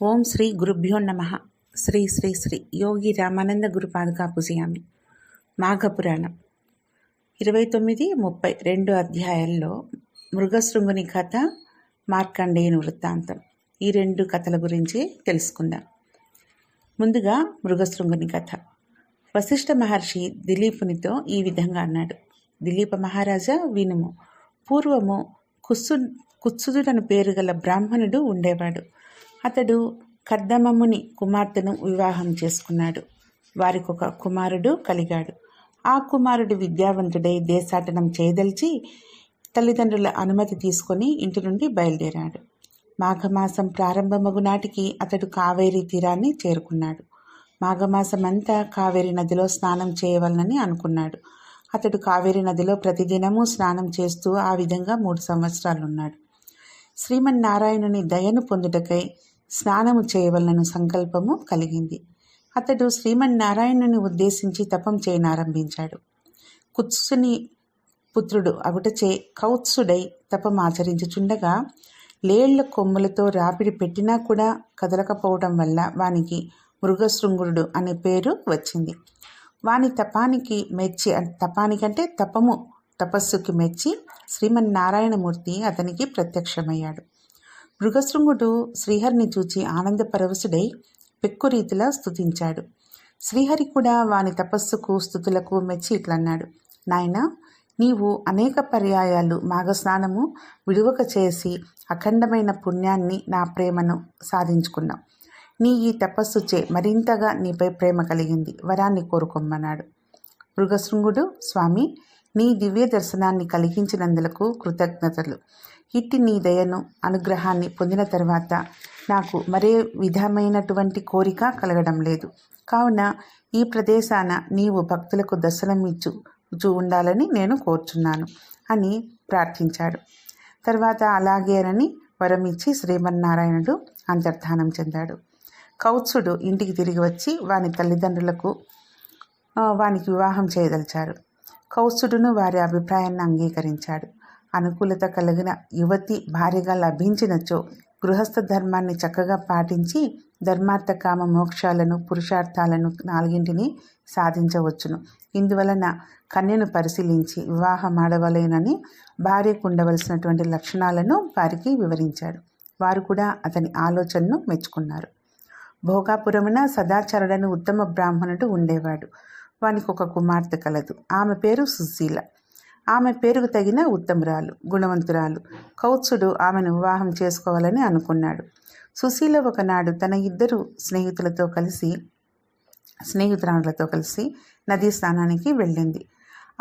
ఓం శ్రీ గురుభ్యో నమ. శ్రీ శ్రీ శ్రీ యోగి రామానంద గురుపాదుకా పూజయామి. మాఘపురాణం. ఇరవై తొమ్మిది ముప్పై రెండు అధ్యాయాల్లో మృగశృంగుని కథ మార్కండేయుని వృత్తాంతం. ఈ రెండు కథల గురించి తెలుసుకుందాం. ముందుగా మృగశృంగుని కథ. వశిష్ఠ మహర్షి దిలీపునితో ఈ విధంగా అన్నాడు. దిలీప మహారాజా వినుము. పూర్వము కుత్సు కుత్సుదుడను పేరు గల బ్రాహ్మణుడు ఉండేవాడు. అతడు కర్దమముని కుమార్తెను వివాహం చేసుకున్నాడు. వారికి ఒక కుమారుడు కలిగాడు. ఆ కుమారుడు విద్యావంతుడై దేశాటనం చేయదలిచి తల్లిదండ్రుల అనుమతి తీసుకొని ఇంటి నుండి బయలుదేరాడు. మాఘమాసం ప్రారంభమగు నాటికి అతడు కావేరీ తీరాన్ని చేరుకున్నాడు. మాఘమాసం అంతా కావేరీ నదిలో స్నానం చేయవలనని అనుకున్నాడు. అతడు కావేరీ నదిలో ప్రతిదినము స్నానం చేస్తూ ఆ విధంగా మూడు సంవత్సరాలు ఉన్నాడు శ్రీమన్నారాయణుని దయను పొందుటకై స్నానము చేయవలనను సంకల్పము కలిగింది. అతడు శ్రీమన్నారాయణుని ఉద్దేశించి తపం చేయనారంభించాడు. కుత్సుని పుత్రుడు అవిటచే కౌత్సుడై తపం ఆచరించుచుండగా లేళ్ళ కొమ్ములతో రాపిడి పెట్టినా కూడా కదలకపోవడం వల్ల వానికి మృగశృంగుడు అనే పేరు వచ్చింది. వాని తపానికి మెచ్చి తపానికంటే తపము తపస్సుకి మెచ్చి శ్రీమన్నారాయణమూర్తి అతనికి ప్రత్యక్షమయ్యాడు. మృగశృంగుడు శ్రీహరిని చూచి ఆనందపరవశుడై పెక్కు స్థుతించాడు శ్రీహరి కూడా వాని తపస్సుకు స్థుతులకు మెచ్చి ఇట్లన్నాడు. నాయన నీవు అనేక పర్యాయాలు మాఘస్నానము విడువక చేసి అఖండమైన పుణ్యాన్ని నా ప్రేమను సాధించుకున్నావు. నీ ఈ తపస్సు చే మరింతగా నీపై ప్రేమ కలిగింది. వరాన్ని కోరుకోమన్నాడు మృగశృంగుడు స్వామి నీ దివ్య దర్శనాన్ని కలిగించినందులకు కృతజ్ఞతలు. ఇట్టి నీ దయను అనుగ్రహాన్ని పొందిన తర్వాత నాకు మరే విధమైనటువంటి కోరిక కలగడం లేదు. కావున ఈ ప్రదేశాన నీవు భక్తులకు దర్శనమిచ్చు చూ ఉండాలని నేను కోరుచున్నాను అని ప్రార్థించాడు. తర్వాత అలాగేనని వరమిచ్చి శ్రీమన్నారాయణుడు అంతర్ధానం చెందాడు. కౌత్సుడు ఇంటికి తిరిగి వచ్చి వాని తల్లిదండ్రులకు వానికి వివాహం చేయదలిచారు కౌత్సుడును వారి అభిప్రాయాన్ని అంగీకరించాడు. అనుకూలత కలిగిన యువతి భార్యగా లభించినచో గృహస్థ ధర్మాన్ని చక్కగా పాటించి ధర్మార్థ కామ మోక్షాలను పురుషార్థాలను నాలుగింటిని సాధించవచ్చును. ఇందువలన కన్యను పరిశీలించి వివాహం ఆడవలేనని భార్యకు ఉండవలసినటువంటి లక్షణాలను వారికి వివరించాడు. వారు కూడా అతని ఆలోచనను మెచ్చుకున్నారు. భోగాపురమున సదాచారుడని ఉత్తమ బ్రాహ్మణుడు ఉండేవాడు. వానికి ఒక కుమార్తె కలదు. ఆమె పేరు సుశీల. ఆమె పేరుకు తగిన ఉత్తమురాలు గుణవంతురాలు. కౌత్సుడు ఆమెను వివాహం చేసుకోవాలని అనుకున్నాడు. సుశీల ఒకనాడు తన ఇద్దరు స్నేహితులతో కలిసి స్నేహితురాలతో కలిసి నదీ స్నానానికి వెళ్ళింది.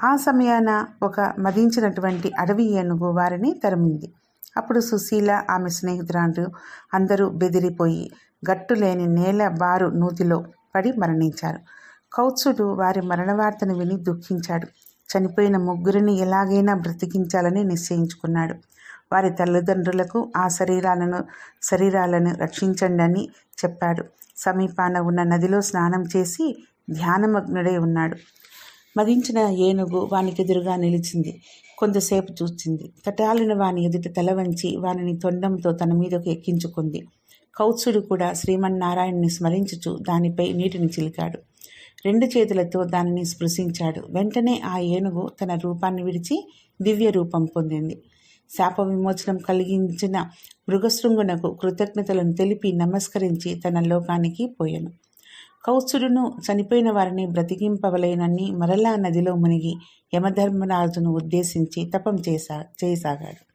ఆ సమయాన ఒక మదించినటువంటి అడవి ఏనుగు వారిని తరిమింది. అప్పుడు సుశీల ఆమె స్నేహితురాలు అందరూ బెదిరిపోయి గట్టు లేని నేల బారు నూతిలో పడి మరణించారు. కౌత్సుడు వారి మరణ వార్తను విని దుఃఖించాడు. చనిపోయిన ముగ్గురిని ఎలాగైనా బ్రతికించాలని నిశ్చయించుకున్నాడు. వారి తల్లిదండ్రులకు ఆ శరీరాలను శరీరాలను రక్షించండి అని చెప్పాడు. సమీపాన ఉన్న నదిలో స్నానం చేసి ధ్యానమగ్నుడై ఉన్నాడు. మదించిన ఏనుగు వానికెదురుగా నిలిచింది. కొంతసేపు చూచింది. తటాలిన వాని ఎదుట తల వంచి వానిని తొండంతో తన మీదకు ఎక్కించుకుంది. కౌత్సుడు కూడా శ్రీమన్నారాయణ్ణి స్మరించుచు దానిపై నీటిని చిలికాడు. రెండు చేతులతో దానిని స్పృశించాడు. వెంటనే ఆ ఏనుగు తన రూపాన్ని విడిచి దివ్య రూపం పొందింది. శాప విమోచనం కలిగించిన మృగశృంగునకు కృతజ్ఞతలను తెలిపి నమస్కరించి తన లోకానికి పోయాను. కౌత్సుడును చనిపోయిన వారిని బ్రతికింపవలేనని మరలా నదిలో మునిగి యమధర్మరాజును ఉద్దేశించి తపం చేసా చేయసాగాడు.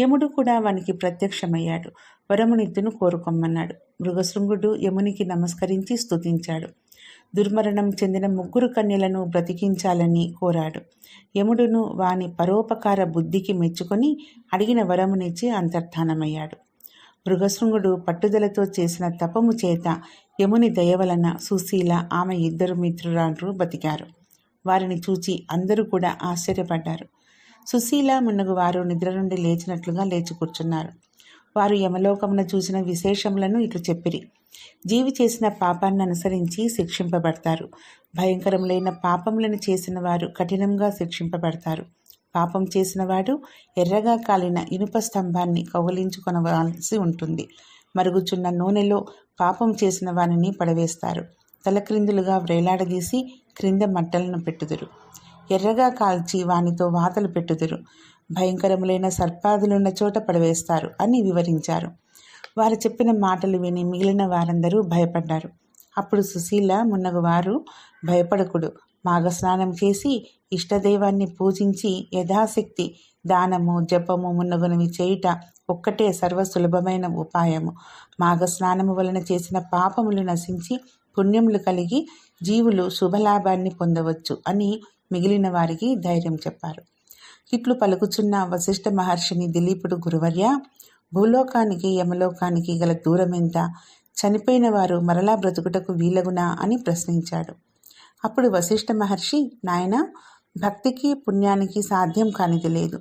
యముడు కూడా వానికి ప్రత్యక్షమయ్యాడు. వరమునిత్తును కోరుకోమన్నాడు మృగశృంగుడు యమునికి నమస్కరించి స్తుతించాడు. దుర్మరణం చెందిన ముగ్గురు కన్యలను బ్రతికించాలని కోరాడు. యముడును వాని పరోపకార బుద్ధికి మెచ్చుకొని అడిగిన వరమునిచ్చి అంతర్ధానమయ్యాడు. మృగశృంగుడు పట్టుదలతో చేసిన తపము చేత యముని దయవలన సుశీల ఆమె ఇద్దరు మిత్రురాలు బతికారు. వారిని చూచి అందరూ కూడా ఆశ్చర్యపడ్డారు. సుశీల మున్నగు వారు నిద్ర నుండి లేచినట్లుగా లేచి కూర్చున్నారు. వారు యమలోకమున చూసిన విశేషములను ఇట్లు చెప్పిరి. జీవి చేసిన పాపాన్ని అనుసరించి శిక్షింపబడతారు. భయంకరములైన పాపములను చేసిన వారు కఠినంగా శిక్షింపబడతారు. పాపం చేసినవాడు ఎర్రగా కాలిన ఇనుప స్తంభాన్ని కౌగిలించుకొనవలసి ఉంటుంది. మరుగుచున్న నూనెలో పాపం చేసిన వానిని పడవేస్తారు. తలక్రిందులుగా వ్రేలాడదీసి క్రింద మట్టలను పెట్టుదురు. ఎర్రగా కాల్చి వానితో వాతలు పెట్టుదురు. భయంకరములైన సర్పాదులున్న చోట పడవేస్తారు అని వివరించారు. వారు చెప్పిన మాటలు విని మిగిలిన వారందరూ భయపడ్డారు. అప్పుడు సుశీల మున్నగు వారు భయపడకుడు మాఘస్నానం చేసి ఇష్టదైవాన్ని పూజించి యథాశక్తి దానము జపము మున్నగునవి చేయుట ఒక్కటే సర్వ సులభమైన ఉపాయము. మాఘస్నానము వలన చేసిన పాపములు నశించి పుణ్యములు కలిగి జీవులు శుభలాభాన్ని పొందవచ్చు అని మిగిలిన వారికి ధైర్యం చెప్పారు. ఇట్లు పలుకుచున్న వశిష్ఠ మహర్షిని దిలీపుడు గురువర్య భూలోకానికి యమలోకానికి గల దూరం ఎంత? చనిపోయిన వారు మరలా బ్రతుకుటకు వీలగునా? అని ప్రశ్నించాడు. అప్పుడు వశిష్ఠ మహర్షి నాయన భక్తికి పుణ్యానికి సాధ్యం కానిది లేదు.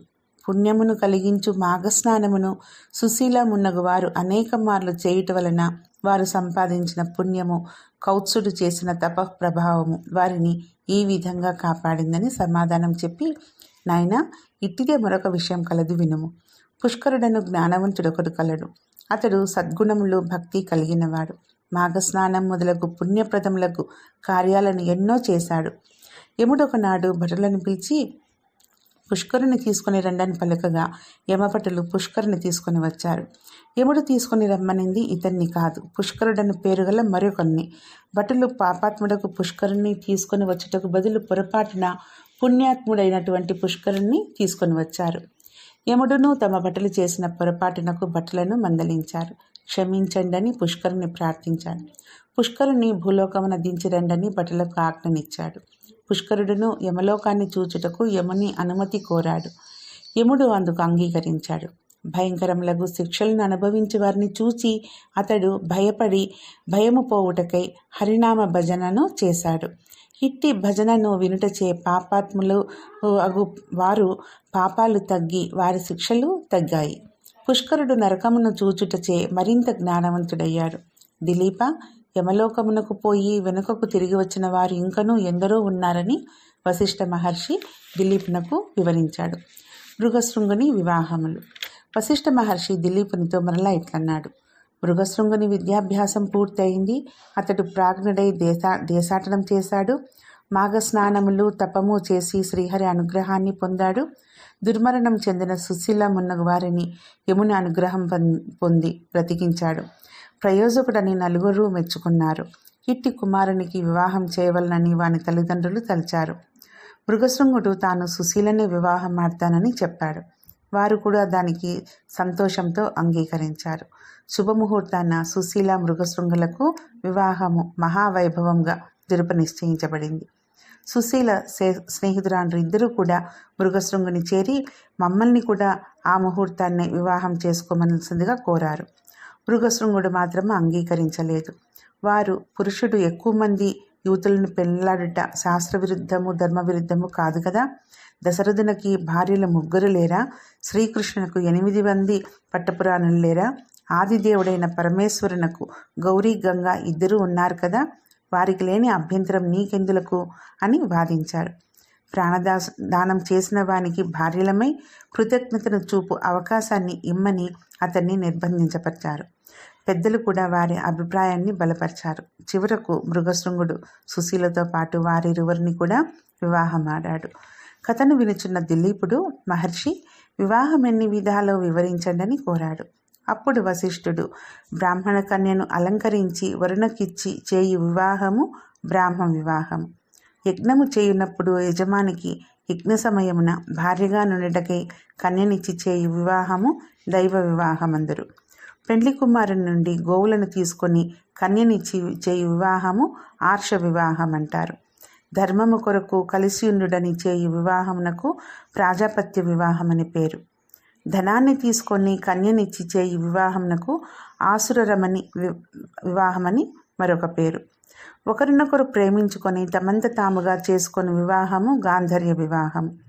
పుణ్యమును కలిగించు మాఘస్నానమును సుశీలమున్నగు వారు అనేక మార్లు చేయుట వలన వారు సంపాదించిన పుణ్యము కౌత్సుడు చేసిన తప ప్రభావము వారిని ఈ విధంగా కాపాడిందని సమాధానం చెప్పి నాయన ఇట్టిదే మరొక విషయం కలదు వినుము. పుష్కరుడను జ్ఞానవంతుడొకడు కలడు. అతడు సద్గుణములు భక్తి కలిగినవాడు. మాఘస్నానం మొదలగు పుణ్యప్రదములకు కార్యాలను ఎన్నో చేశాడు. యముడొకనాడు భటులను పిలిచి పుష్కరుని తీసుకుని రండని పలుకగా యమపటులు పుష్కరుని తీసుకుని వచ్చారు. యముడు తీసుకుని రమ్మనింది ఇతన్ని కాదు. పుష్కరుడని పేరుగల మరొకరిని భటులు పాపాత్ముడకు పుష్కరుణ్ణి తీసుకొని వచ్చుటకు బదులు పొరపాటున పుణ్యాత్ముడైనటువంటి పుష్కరుణ్ణి తీసుకొని వచ్చారు. యముడును తమ బట్టలు చేసిన పొరపాటునకు బట్టలను మందలించారు. క్షమించండని పుష్కరుని ప్రార్థించాడు. పుష్కరుని భూలోకమున దించిరండని బట్టలకు ఆజ్ఞనిచ్చాడు. పుష్కరుడును యమలోకాన్ని చూచుటకు యముని అనుమతి కోరాడు. యముడు అందుకు అంగీకరించాడు. భయంకరములకు శిక్షలను అనుభవించే వారిని చూచి అతడు భయపడి భయము పోవుటకై హరినామ భజనను చేశాడు. ఇట్టి భజనను వినుటచే పాపాత్ములు అగు వారు పాపాలు తగ్గి వారి శిక్షలు తగ్గాయి. పుష్కరుడు నరకమును చూచుటచే మరింత జ్ఞానవంతుడయ్యాడు. దిలీప యమలోకమునకు పోయి వెనుకకు తిరిగి వచ్చిన వారు ఇంకనూ ఎందరో ఉన్నారని వశిష్ఠ మహర్షి దిలీపునకు వివరించాడు. మృగశృంగుని వివాహములు. వశిష్ఠ మహర్షి దిలీపునితో మరలా ఇట్లన్నాడు మృగశృంగుని విద్యాభ్యాసం పూర్తయింది. అతడు ప్రాజ్ఞుడై దేశా దేశాటనం చేశాడు. మాఘస్నానములు తపము చేసి శ్రీహరి అనుగ్రహాన్ని పొందాడు. దుర్మరణం చెందిన సుశీల మున్నగు వారిని యముని అనుగ్రహం పొంది బ్రతికించాడు. ప్రయోజకుడని నలుగురు మెచ్చుకున్నారు. ఇట్టి కుమారునికి వివాహం చేయవలనని వాని తల్లిదండ్రులు తలిచారు. మృగశృంగుడు తాను సుశీలనే వివాహం ఆడతానని చెప్పాడు. వారు కూడా దానికి సంతోషంతో అంగీకరించారు. శుభముహూర్తాన సుశీల మృగశృంగులకు వివాహము మహావైభవంగా జరుప నిశ్చయించబడింది. సుశీల స్నేహితురాండ్రు ఇద్దరూ కూడా మృగశృంగుని చేరి మమ్మల్ని కూడా ఆ ముహూర్తాన్ని వివాహం చేసుకోమలసిందిగా కోరారు. మృగశృంగుడు మాత్రం అంగీకరించలేదు. వారు పురుషుడు ఎక్కువ మంది యువతులను పెళ్ళాడుట శాస్త్ర విరుద్ధము ధర్మ విరుద్ధము కాదు కదా? దశరథునికి భార్యలు ముగ్గురు లేరా? శ్రీకృష్ణునకు ఎనిమిది మంది పట్టపురాణులు లేరా? ఆదిదేవుడైన పరమేశ్వరునకు గౌరీ గంగా ఇద్దరు ఉన్నారు కదా? వారికి లేని అభ్యంతరం నీకెందులకు? అని వాదించారు ప్రాణదాస దానం చేసిన వానికి భార్యలమై కృతజ్ఞతను చూపు అవకాశాన్ని ఇమ్మని అతన్ని నిర్బంధించపరిచారు. పెద్దలు కూడా వారి అభిప్రాయాన్ని బలపరిచారు. చివరకు మృగశృంగుడు సుశీలతో పాటు వారిరువురిని కూడా వివాహమాడాడు. కథను వినుచున్న దిలీపుడు మహర్షి వివాహం ఎన్ని విధాలో వివరించండని కోరాడు. అప్పుడు వశిష్ఠుడు బ్రాహ్మణ కన్యను అలంకరించి వరుణకిచ్చి చేయి వివాహము బ్రాహ్మ వివాహం. యజ్ఞము చేయునప్పుడు యజమానికి యజ్ఞ సమయమున భార్యగా నుండటకై కన్యనిచ్చి చేయి వివాహము దైవ వివాహమందరు. పెండ్లి కుమారుని నుండి గోవులను తీసుకొని కన్యనిచ్చి చేయి వివాహము ఆర్ష వివాహం అంటారు ధర్మము కొరకు కలిసియుండుడని చేయి వివాహమునకు ప్రాజాపత్య వివాహం అని పేరు. ధనాన్ని తీసుకొని కన్యనిచ్చి చేయి వివాహమునకు ఆసురరమని వివాహమని మరొక పేరు. ఒకరినొకరు ప్రేమించుకొని తమంత తాముగా చేసుకొని వివాహము గాంధర్య వివాహం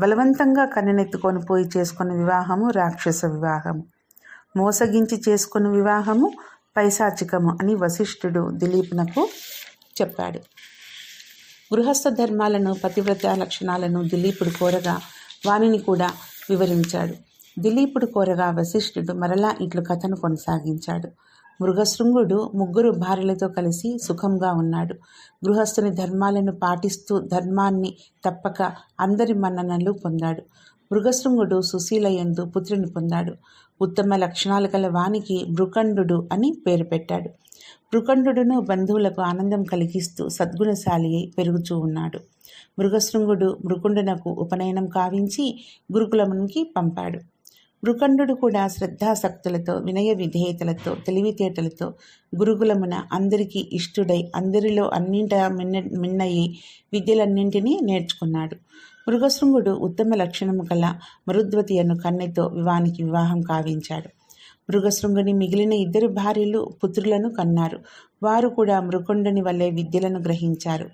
బలవంతంగా కన్నెనెత్తుకొని పోయి చేసుకుని వివాహము రాక్షస వివాహం మోసగించి చేసుకుని వివాహము పైశాచికము అని వశిష్ఠుడు దిలీప్నకు చెప్పాడు. గృహస్థ ధర్మాలను పతివ్రత లక్షణాలను దిలీపుడు కోరగా వానిని కూడా వివరించాడు. దిలీపుడు కోరగా వశిష్ఠుడు మరలా ఇట్లు కథను కొనసాగించాడు. మృగశృంగుడు ముగ్గురు భార్యలతో కలిసి సుఖంగా ఉన్నాడు. గృహస్థుని ధర్మాలను పాటిస్తూ ధర్మాన్ని తప్పక అందరి మన్ననలు పొందాడు. మృగశృంగుడు సుశీల ఎందు పుత్రుని పొందాడు. ఉత్తమ లక్షణాలు గల వానికి భృకండు అని పేరు పెట్టాడు. భృకండును బంధువులకు ఆనందం కలిగిస్తూ సద్గుణశాలి అయి పెరుగుచూ ఉన్నాడు. మృగశృంగుడు మృకుండునకు ఉపనయనం కావించి గురుకులమునికి పంపాడు. మృకండు కూడా శ్రద్ధాసక్తులతో వినయ విధేయతలతో తెలివితేటలతో గురుకులమున అందరికీ ఇష్టుడై అందరిలో అన్నింట మిన్న మిన్నయి విద్యలన్నింటినీ నేర్చుకున్నాడు. మృగశృంగుడు ఉత్తమ లక్షణము గల మరుద్వతి అను కన్నెతో వివానికి వివాహం కావించాడు. మృగశృంగుని మిగిలిన ఇద్దరు భార్యలు పుత్రులను కన్నారు. వారు కూడా మృకుండుని వల్లే విద్యలను గ్రహించారు.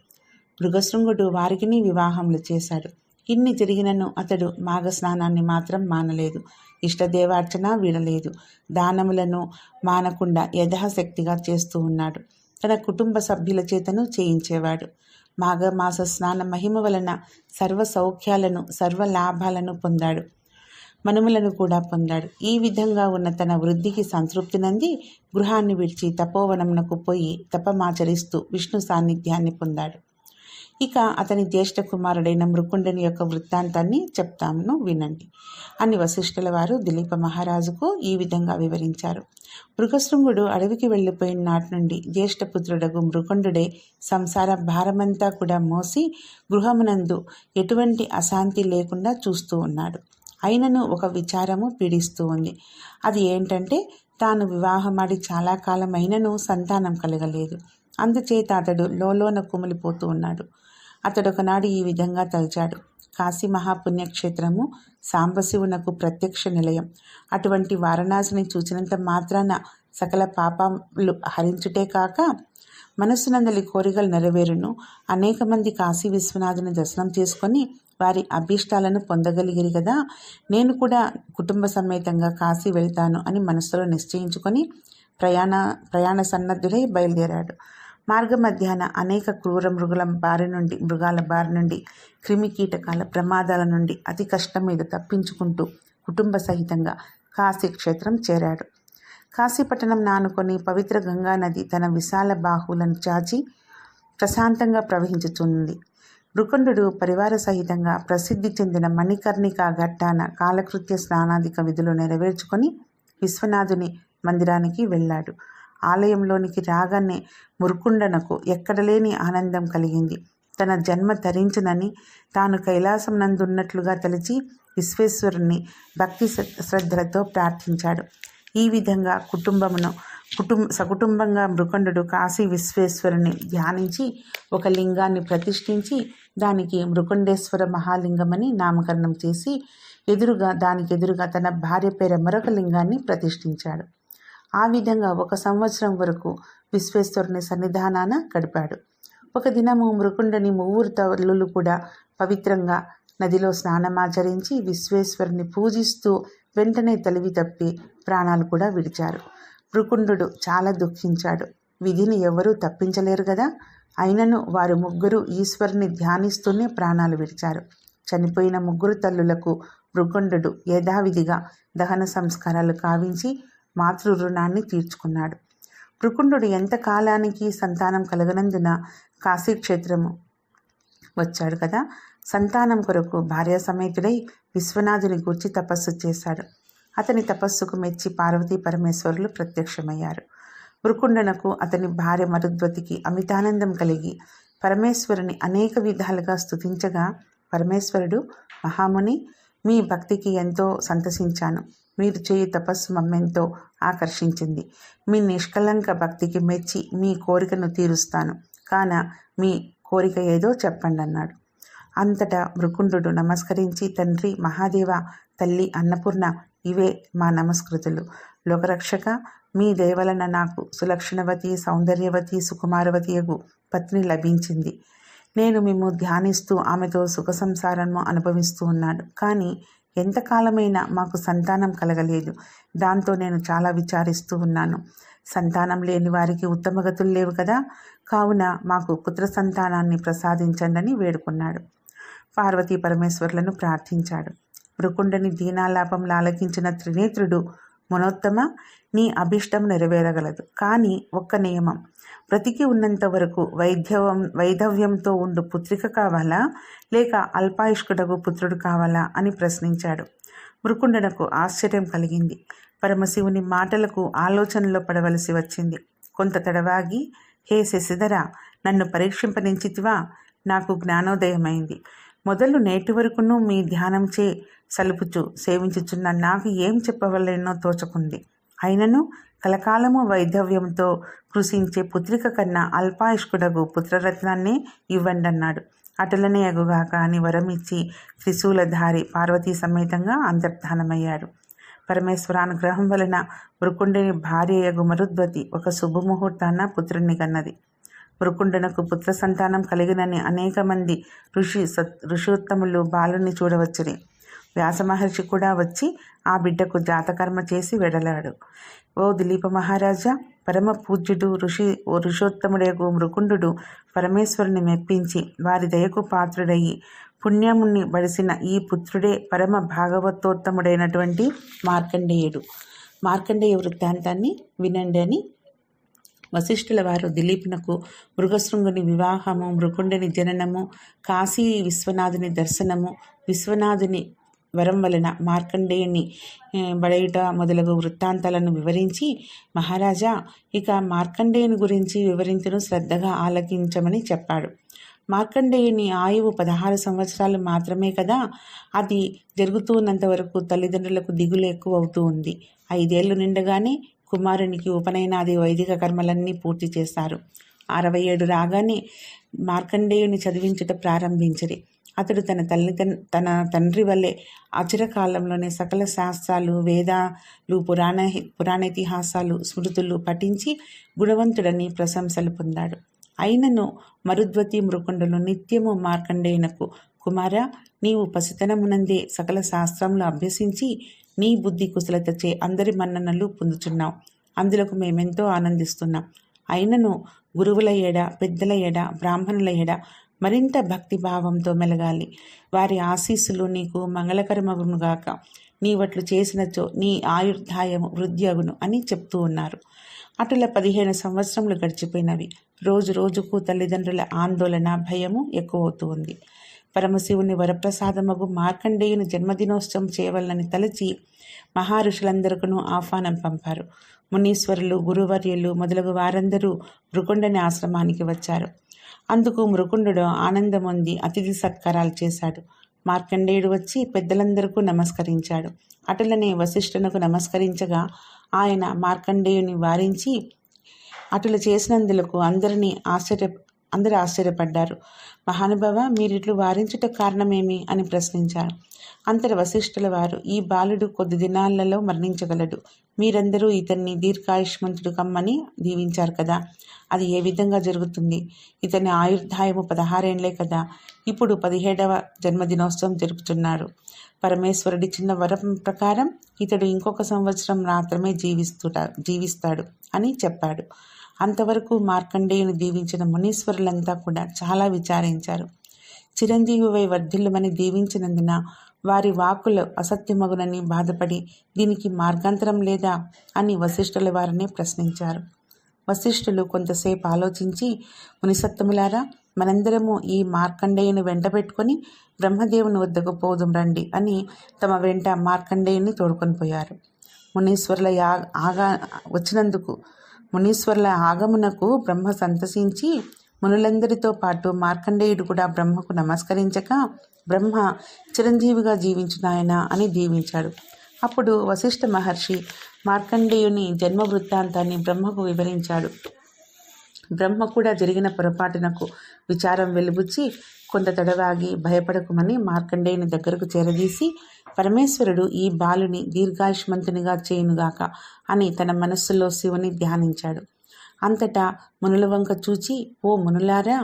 మృగశృంగుడు వారికిని వివాహములు చేశాడు. ఇన్ని తిరిగినను అతడు మాఘ స్నానాన్ని మాత్రం మానలేదు. ఇష్టదేవార్చన వీడలేదు. దానములను మానకుండా యథాశక్తిగా చేస్తూ ఉన్నాడు. తన కుటుంబ సభ్యుల చేతను చేయించేవాడు. మాఘమాస స్నాన మహిమ వలన సర్వ సౌఖ్యాలను సర్వ లాభాలను పొందాడు. మనుములను కూడా పొందాడు. ఈ విధంగా ఉన్న తన వృద్ధికి సంతృప్తి నంది గృహాన్ని విడిచి తపోవనమునకు పోయి తపమాచరిస్తూ విష్ణు సాన్నిధ్యాన్ని పొందాడు. ఇక అతని జ్యేష్ఠ కుమారుడైన మృకుండని యొక్క వృత్తాంతాన్ని చెప్తామును వినండి. అని వశిష్ఠుల వారు దిలీప మహారాజుకు ఈ విధంగా వివరించారు. మృగశృంగుడు అడవికి వెళ్ళిపోయిన నాటి నుండి జ్యేష్ఠపుత్రుడగు మృకుండుడే సంసార భారమంతా కూడా మోసి గృహమునందు ఎటువంటి అశాంతి లేకుండా చూస్తూ ఉన్నాడు. అయినను ఒక విచారము పీడిస్తూ ఉంది. అది ఏంటంటే తాను వివాహమాడి చాలా కాలం అయినను సంతానం కలగలేదు. అందుచేత అతడు లోలోన కుమిలిపోతూ ఉన్నాడు. అతడు ఒకనాడు ఈ విధంగా తలచాడు. కాశీ మహాపుణ్యక్షేత్రము సాంబశివునకు ప్రత్యక్ష నిలయం. అటువంటి వారణాసిని చూచినంత మాత్రాన సకల పాపాలు హరించుటే కాక మనస్సునందలి కోరికలు నెరవేరును. అనేక మంది కాశీ విశ్వనాథుని దర్శనం చేసుకొని వారి అభీష్టాలను పొందగలిగిరి కదా. నేను కూడా కుటుంబ సమేతంగా కాశీ వెళ్తాను అని మనసులో నిశ్చయించుకొని ప్రయాణ ప్రయాణ సన్నద్ధుడై బయలుదేరాడు. మార్గ మధ్యాహ్న అనేక క్రూర మృగుల బారి నుండి మృగాల బారి నుండి క్రిమి కీటకాల ప్రమాదాల నుండి అతి కష్టం మీద తప్పించుకుంటూ కుటుంబ సహితంగా కాశీ క్షేత్రం చేరాడు. కాశీపట్టణం నానుకొని పవిత్ర గంగా నది తన విశాల బాహువులను చాచి ప్రశాంతంగా ప్రవహించుచుంది రుకుండు పరివార సహితంగా ప్రసిద్ధి చెందిన మణికర్ణిక ఘట్టాన కాలకృత్య స్నానాధిక విధులు నెరవేర్చుకొని విశ్వనాథుని మందిరానికి వెళ్ళాడు. ఆలయంలోనికి రాగానే మురుకుండనకు ఎక్కడలేని ఆనందం కలిగింది. తన జన్మ ధరించునని తాను కైలాసం నందున్నట్లుగా తలిచి విశ్వేశ్వరుని భక్తి శ్రద్ధలతో ప్రార్థించాడు. ఈ విధంగా కుటుంబమును కుటుంబ సకుటుంబంగా మృకండు కాశీ విశ్వేశ్వరుని ధ్యానించి ఒక లింగాన్ని ప్రతిష్ఠించి దానికి మృకుండేశ్వర మహాలింగమని నామకరణం చేసి ఎదురుగా దానికి ఎదురుగా తన భార్య పేర మరొక లింగాన్ని ప్రతిష్ఠించాడు. ఆ విధంగా ఒక సంవత్సరం వరకు విశ్వేశ్వరుని సన్నిధానాన గడిపాడు. ఒక దినము మృకుండని మువ్వురు తల్లులు కూడా పవిత్రంగా నదిలో స్నానమాచరించి విశ్వేశ్వరుని పూజిస్తూ వెంటనే తలివి తప్పి ప్రాణాలు కూడా విడిచారు. మృకుండు చాలా దుఃఖించాడు. విధిని ఎవరూ తప్పించలేరు కదా అయినను వారు ముగ్గురు ఈశ్వరుని ధ్యానిస్తూనే ప్రాణాలు విడిచారు. చనిపోయిన ముగ్గురు తల్లులకు మృకుండు యథావిధిగా దహన సంస్కారాలు కావించి మాతృ రుణాన్ని తీర్చుకున్నాడు భృకుండు ఎంతకాలానికి సంతానం కలగనందున కాశీక్షేత్రము వచ్చాడు కదా? సంతానం కొరకు భార్య సమేతుడై విశ్వనాథుని గూర్చి తపస్సు చేశాడు. అతని తపస్సుకు మెచ్చి పార్వతీ పరమేశ్వరులు ప్రత్యక్షమయ్యారు. మృకుండనకు అతని భార్య మరుద్వతికి అమితానందం కలిగి పరమేశ్వరుని అనేక విధాలుగా స్తుతించగా పరమేశ్వరుడు మహాముని మీ భక్తికి ఎంతో సంతసించాను. మీరు చేయి తపస్సు మమ్మెంతో ఆకర్షించింది. మీ నిష్కలంక భక్తికి మెచ్చి మీ కోరికను తీరుస్తాను. కాన మీ కోరిక ఏదో చెప్పండి అన్నాడు. అంతటా మృకుండు నమస్కరించి తండ్రి మహాదేవ తల్లి అన్నపూర్ణ ఇవే మా నమస్కృతులు. లోకరక్షక మీ దేవలన నాకు సులక్షణవతి సౌందర్యవతి సుకుమారవతియగు పత్ని లభించింది. నేను మేము ధ్యానిస్తూ ఆమెతో సుఖ సంసారము అనుభవిస్తూ ఉన్నాడు కానీ ఎంతకాలమైనా మాకు సంతానం కలగలేదు. దాంతో నేను చాలా విచారిస్తూ ఉన్నాను. సంతానం లేని వారికి ఉత్తమగతులు లేవు కదా? కావున మాకు పుత్ర సంతానాన్ని ప్రసాదించండి అని వేడుకున్నాడు. పార్వతీ పరమేశ్వర్లను ప్రార్థించాడు. మృకుండని దీనాలాపం లాలకించిన త్రినేత్రుడు మనోత్తమ నీ అభిష్టం నెరవేరగలదు. కానీ ఒక్క నియమం. బ్రతికి ఉన్నంత వరకు వైద్యవం వైధవ్యంతో ఉండు పుత్రిక కావాలా? లేక అల్పాయుష్కుడకు పుత్రుడు కావాలా? అని ప్రశ్నించాడు. మృకుండనకు ఆశ్చర్యం కలిగింది. పరమశివుని మాటలకు ఆలోచనలో పడవలసి వచ్చింది. కొంత తడవాగి హే శశిధర నన్ను పరీక్షింపనించితివా? నాకు జ్ఞానోదయమైంది. మొదలు నేటి వరకును మీ ధ్యానంచే సలుపుచు సేవించుచున్న నాకు ఏం చెప్పవలెనో తోచకుంది. అయినను కలకాలము వైధవ్యంతో కృషించే పుత్రిక కన్నా అల్పాయుష్కుడగు పుత్రరత్నాన్ని ఇవ్వండన్నాడు. అటులనే అగుగాక అని వరమిచ్చి త్రిశూలధారి పార్వతీ సమేతంగా అంతర్ధానమయ్యాడు. పరమేశ్వరానుగ్రహం వలన మురుకుండని భార్య యగు మరుద్వతి ఒక శుభముహూర్తాన పుత్రుణ్ణి కన్నది మృకుండనకు పుత్ర సంతానం కలిగినని అనేక మంది ఋషి సత్ ఋషోత్తములు బాలుని చూడవచ్చుని వ్యాసమహర్షి కూడా వచ్చి ఆ బిడ్డకు జాతకర్మ చేసి వెడలాడు. ఓ దిలీప మహారాజా పరమ పూజ్యుడు ఋషి ఓ ఋషోత్తముడేగు మృకుండు పరమేశ్వరుని మెప్పించి వారి దయకు పాత్రుడయ్యి పుణ్యముని బడిసిన ఈ పుత్రుడే పరమ భాగవతోత్తముడైనటువంటి మార్కండేయుడు. మార్కండేయ వృత్తాంతాన్ని వినండి అని వశిష్ఠుల వారు దిలీపునకు మృగశృంగుని వివాహము మృకుండుని జననము కాశీ విశ్వనాథుని దర్శనము విశ్వనాథుని వరం వలన మార్కండేయుని బడయుట మొదలగు వృత్తాంతాలను వివరించి మహారాజా ఇక మార్కండేయుని గురించి వివరించను శ్రద్ధగా ఆలకించమని చెప్పాడు. మార్కండేయుని ఆయువు పదహారు సంవత్సరాలు మాత్రమే కదా అది జరుగుతున్నంత వరకు తల్లిదండ్రులకు దిగులు ఎక్కువ అవుతూ ఉంది. ఐదేళ్ళు నిండగానే కుమారునికి ఉపనయనాది వైదిక కర్మలన్నీ పూర్తి చేస్తారు. అరవై ఏడు రాగానే మార్కండేయుని చదివించుట ప్రారంభించరి. అతడు తన తల్లి తన తండ్రి వల్లే అచిరకాలంలోనే సకల శాస్త్రాలు వేదాలు పురాణ పురాణేతిహాసాలు స్మృతులు పఠించి గుణవంతుడని ప్రశంసలు పొందాడు. అయినను మరుద్వతి మృకుండులు నిత్యము మార్కండేయునకు కుమార నీవు పసితనమునందే సకల శాస్త్రములు అభ్యసించి నీ బుద్ధి కుశలతచే అందరి మన్ననలు పొందుచున్నావు. అందులకు మేమెంతో ఆనందిస్తున్నాం. అయినను గురువుల ఏడ పెద్దల ఏడ బ్రాహ్మణుల ఏడ మరింత భక్తిభావంతో మెలగాలి. వారి ఆశీస్సులు నీకు మంగళకరమగునుగాక నీవట్లు చేసినచో నీ ఆయుర్ధాయము వృద్ధ్యగును అని చెప్తూ ఉన్నారు. అటుల పదిహేను సంవత్సరములు గడిచిపోయినవి. రోజు రోజుకు తల్లిదండ్రుల ఆందోళన భయము ఎక్కువవుతూ ఉంది. పరమశివుని వరప్రసాదమగు మార్కండేయుని జన్మదినోత్సవం చేయవలనని తలచి మహారుషులందరికీ ఆహ్వానం పంపారు. మునీశ్వరులు గురువర్యులు మొదలగు వారందరూ భృకొండని ఆశ్రమానికి వచ్చారు. అందుకు మృకుండు ఆనందమొంది అతిథి సత్కారాలు చేశాడు. మార్కండేయుడు వచ్చి పెద్దలందరికీ నమస్కరించాడు. అటులనే వశిష్ఠునకు నమస్కరించగా ఆయన మార్కండేయుని వారించి అటులు చేసినందులకు అందరినీ ఆశ్చర్య అందరూ ఆశ్చర్యపడ్డారు. మహానుభావ మీరిట్లు వారించుట కారణమేమి? అని ప్రశ్నించారు అంతర వశిష్ఠుల వారు ఈ బాలుడు కొద్ది దినాలలో మరణించగలడు. మీరందరూ ఇతన్ని దీర్ఘాయుష్మంతుడు కమ్మని దీవించారు కదా. అది ఏ విధంగా జరుగుతుంది? ఇతని ఆయుర్దాయము పదహారేండ్లే కదా. ఇప్పుడు పదిహేడవ జన్మదినోత్సవం జరుపుతున్నారు. పరమేశ్వరుడి చిన్న వరం ప్రకారం ఇతడు ఇంకొక సంవత్సరం మాత్రమే జీవిస్తుట జీవిస్తాడు అని చెప్పాడు. అంతవరకు మార్కండేయుని దీవించిన మునీశ్వరులంతా కూడా చాలా విచారించారు. చిరంజీవివై వర్ధిల్లుమని దీవించినందున వారి వాకులు అసత్యమగునని బాధపడి దీనికి మార్గాంతరం లేదా అని వశిష్ఠుల వారిని ప్రశ్నించారు. వశిష్ఠులు కొంతసేపు ఆలోచించి మునిసత్తములారా మనందరము ఈ మార్కండేయుని వెంట పెట్టుకొని బ్రహ్మదేవుని వద్దకు పోదుం రండి అని తమ వెంట మార్కండేయుని తోడుకొని పోయారు. మునీశ్వరుల యా ఆగా వచ్చినందుకు మునీశ్వరుల ఆగమునకు బ్రహ్మ సంతసించి మునులందరితో పాటు మార్కండేయుడు కూడా బ్రహ్మకు నమస్కరించక బ్రహ్మ చిరంజీవిగా జీవించినాయన అని దీవించాడు. అప్పుడు వశిష్ఠ మహర్షి మార్కండేయుని జన్మ వృత్తాంతాన్ని బ్రహ్మకు వివరించాడు. బ్రహ్మ కూడా జరిగిన పొరపాటునకు విచారం వెలుబుచ్చి కొంత తడవాగి భయపడకుమని మార్కండేయుని దగ్గరకు చేరదీసి పరమేశ్వరుడు ఈ బాలుని దీర్ఘాయుష్మంతునిగా చేయునుగాక అని తన మనస్సులో శివుని ధ్యానించాడు. అంతటా మునుల వంక చూచి ఓ మునులారా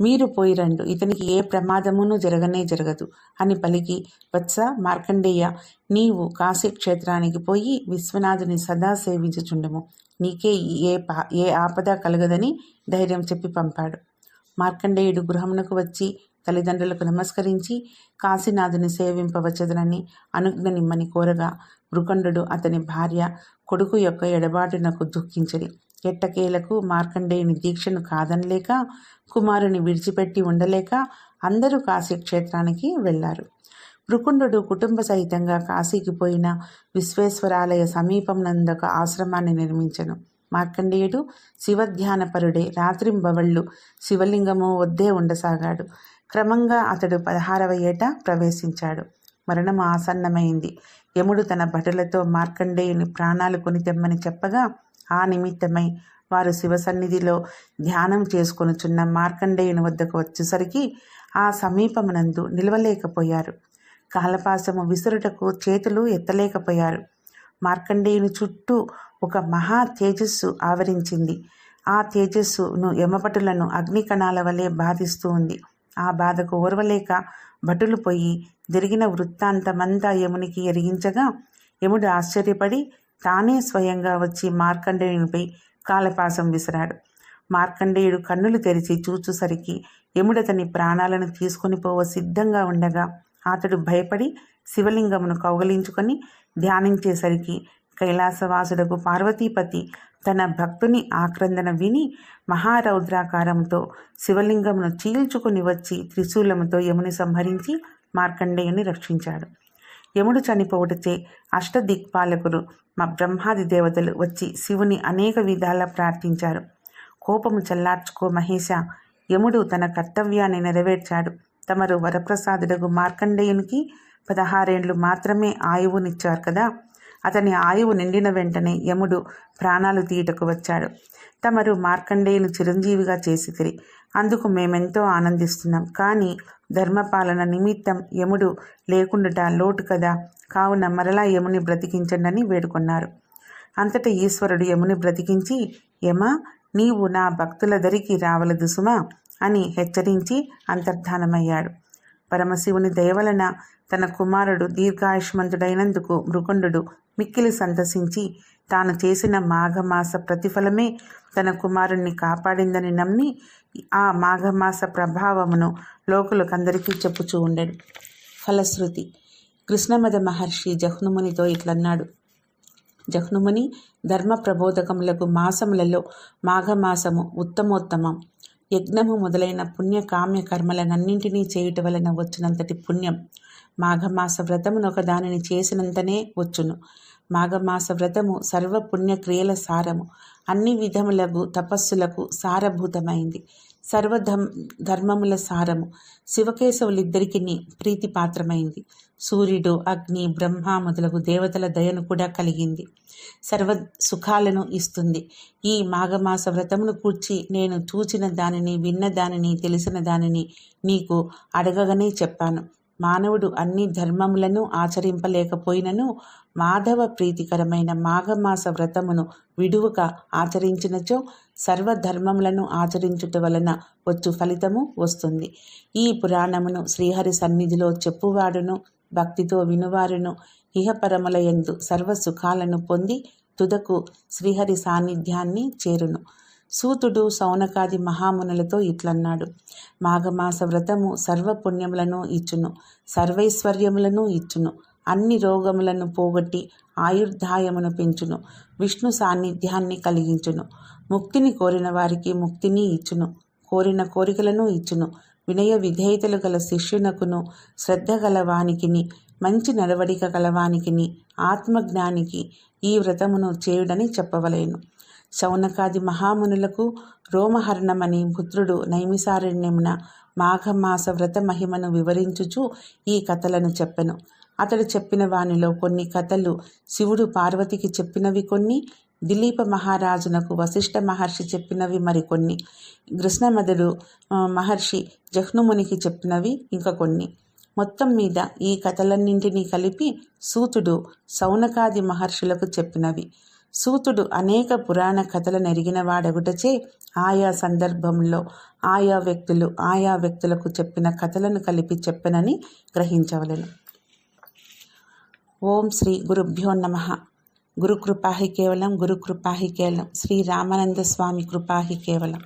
మీరు పోయిరండు. ఇతనికి ఏ ప్రమాదమును జరగనే జరగదు అని పలికి వత్స మార్కండేయ నీవు కాశీ క్షేత్రానికి పోయి విశ్వనాథుని సదా సేవించుచుండము. నీకే ఏ పా ఏ ఆపద కలగదని ధైర్యం చెప్పి పంపాడు మార్కండేయుడు గృహమునకు వచ్చి తల్లిదండ్రులకు నమస్కరించి కాశీనాథుని సేవింపవచ్చదనని అనుజ్ఞనిమ్మని కోరగా మృకండు అతని భార్య కొడుకు యొక్క ఎడబాటునకు దుఃఖించడి ఎట్టకేలకు మార్కండేయుని దీక్షను కాదనలేక కుమారుని విడిచిపెట్టి ఉండలేక అందరూ కాశీక్షేత్రానికి వెళ్ళారు భృకుండు కుటుంబ సహితంగా కాశీకి పోయిన విశ్వేశ్వరాలయ సమీపంనందొక ఆశ్రమాన్ని నిర్మించను. మార్కండేయుడు శివధ్యానపరుడే రాత్రింబవళ్ళు శివలింగము వద్దే ఉండసాగాడు. క్రమంగా అతడు పదహారవ ఏట ప్రవేశించాడు. మరణం ఆసన్నమైంది. యముడు తన భటులతో మార్కండేయుని ప్రాణాలు కొని తెమ్మని చెప్పగా ఆ నిమిత్తమై వారు శివ సన్నిధిలో ధ్యానం చేసుకొనుచున్న మార్కండేయుని వద్దకు వచ్చేసరికి ఆ సమీపమునందు నిలవలేకపోయారు. కాలపాసము విసురుటకు చేతులు ఎత్తలేకపోయారు. మార్కండేయుని చుట్టూ ఒక మహా తేజస్సు ఆవరించింది. ఆ తేజస్సును యమపటులను అగ్నికణాల వలె బాధిస్తూ ఉంది. ఆ బాధకు ఓర్వలేక భటులు పోయి జరిగిన వృత్తాంతమంతా యమునికి ఎరిగించగా యముడు ఆశ్చర్యపడి తానే స్వయంగా వచ్చి మార్కండేయునిపై కాలపాసం విసిరాడు. మార్కండేయుడు కన్నులు తెరిచి చూచుసరికి యముడతని ప్రాణాలను తీసుకొని పోవ సిద్ధంగా ఉండగా అతడు భయపడి శివలింగమును కౌగలించుకొని ధ్యానించేసరికి కైలాసవాసుడకు పార్వతీపతి తన భక్తుని ఆక్రందన విని మహారౌద్రాకారంతో శివలింగమును చీల్చుకుని వచ్చి త్రిశూలముతో యముని సంహరించి మార్కండేయుని రక్షించాడు. యముడు చనిపోవటచే అష్టదిక్పాలకులు మా బ్రహ్మాది దేవతలు వచ్చి శివుని అనేక విధాలా ప్రార్థించారు. కోపము చల్లార్చుకో మహేశ యముడు తన కర్తవ్యాన్ని నెరవేర్చాడు. తమరు వరప్రసాదుడగు మార్కండేయునికి పదహారేండ్లు మాత్రమే ఆయువునిచ్చారు కదా? అతని ఆయువు నిండిన వెంటనే యముడు ప్రాణాలు తీయటకు వచ్చాడు. తమరు మార్కండేయును చిరంజీవిగా చేసితిరి అందుకు మేమెంతో ఆనందిస్తున్నాం. కానీ ధర్మపాలన నిమిత్తం యముడు లేకుండాట లోటు కదా. కావున మరలా యముని బ్రతికించండి వేడుకొన్నారు. అంతట ఈశ్వరుడు యముని బ్రతికించి యమ నీవు నా భక్తుల దరికి రావలదు సుమా అని హెచ్చరించి అంతర్ధానమయ్యాడు. పరమశివుని దయవలన తన కుమారుడు దీర్ఘాయుష్మంతుడైనందుకు మృకుండు మిక్కిలి సంతసించి తాను చేసిన మాఘమాస ప్రతిఫలమే తన కుమారుణ్ణి కాపాడిందని నమ్మి ఆ మాఘమాస ప్రభావమును లోకులకందరికీ చెప్పుచూ ఉండడు ఫలశ్రుతి. కృష్ణమద మహర్షి జహ్నుమునితో ఇట్లన్నాడు. జహ్నుముని ధర్మ ప్రబోధకములకు మాసములలో మాఘమాసము ఉత్తమోత్తమం. యజ్ఞము మొదలైన పుణ్యకామ్య కర్మలనన్నింటినీ చేయుట వలన వచ్చినంతటి పుణ్యం. మాఘమాస వ్రతమును ఒక దానిని చేసినంతనే వచ్చును. మాఘమాస వ్రతము సర్వ పుణ్యక్రియల సారము. అన్ని విధములకు తపస్సులకు సారభూతమైంది. సర్వధం ధర్మముల సారము. శివకేశవులిద్దరికీ ప్రీతిపాత్రమైంది. సూర్యుడు అగ్ని బ్రహ్మ మొదలగు దేవతల దయను కూడా కలిగింది. సర్వ సుఖాలను ఇస్తుంది. ఈ మాఘమాస వ్రతమును కూర్చి నేను చూచిన దానిని విన్న దానిని తెలిసిన దానిని నీకు అడగగానే చెప్పాను. మానవుడు అన్ని ధర్మములను ఆచరింపలేకపోయినను మాధవ ప్రీతికరమైన మాఘమాస వ్రతమును విడువక ఆచరించినచో సర్వధర్మములను ఆచరించుట వలన వచ్చు ఫలితము వస్తుంది. ఈ పురాణమును శ్రీహరి సన్నిధిలో చెప్పువాడును భక్తితో వినువారును ఇహపరములయందు సర్వ సుఖాలను పొంది తుదకు శ్రీహరి సాన్నిధ్యాన్ని చేరును. సూతుడు సౌనకాది మహామునులతో ఇట్లన్నాడు. మాఘమాస వ్రతము సర్వపుణ్యములను ఇచ్చును సర్వైశ్వర్యములను ఇచ్చును అన్ని రోగములను పోగొట్టి ఆయుర్ధాయమును పెంచును విష్ణు సాన్నిధ్యాన్ని కలిగించును ముక్తిని కోరిన వారికి ముక్తిని ఇచ్చును కోరిన కోరికలను ఇచ్చును వినయ విధేయతలు గల శిష్యునకును శ్రద్ధ గలవానికిని మంచి నడవడిక గలవానికిని ఆత్మజ్ఞానికి ఈ వ్రతమును చేయుడని చెప్పవలేను. శౌనకాది మహామునులకు రోమహరణమని పుత్రుడు నైమిసారణ్యమున మాఘమాస వ్రత మహిమను వివరించుచు ఈ కథలను చెప్పెను. అతడు చెప్పిన వానిలో కొన్ని కథలు శివుడు పార్వతికి చెప్పినవి కొన్ని దిలీప మహారాజునకు వశిష్ఠ మహర్షి చెప్పినవి మరికొన్ని కృష్ణమదుడు మహర్షి జహ్నుమునికి చెప్పినవి ఇంకా కొన్ని. మొత్తం మీద ఈ కథలన్నింటినీ కలిపి సూతుడు సౌనకాది మహర్షులకు చెప్పినవి. సూతుడు అనేక పురాణ కథల ఎరిగిన వాడగుటచే ఆయా సందర్భంలో ఆయా వ్యక్తులు ఆయా వ్యక్తులకు చెప్పిన కథలను కలిపి చెప్పనని గ్రహించవలను. ఓం శ్రీ గురుభ్యో నమ. గురుకృపాహి కేవలం గురుకృపాహి కేవలం. శ్రీ రామానంద స్వామి కృపాహి కేవలం.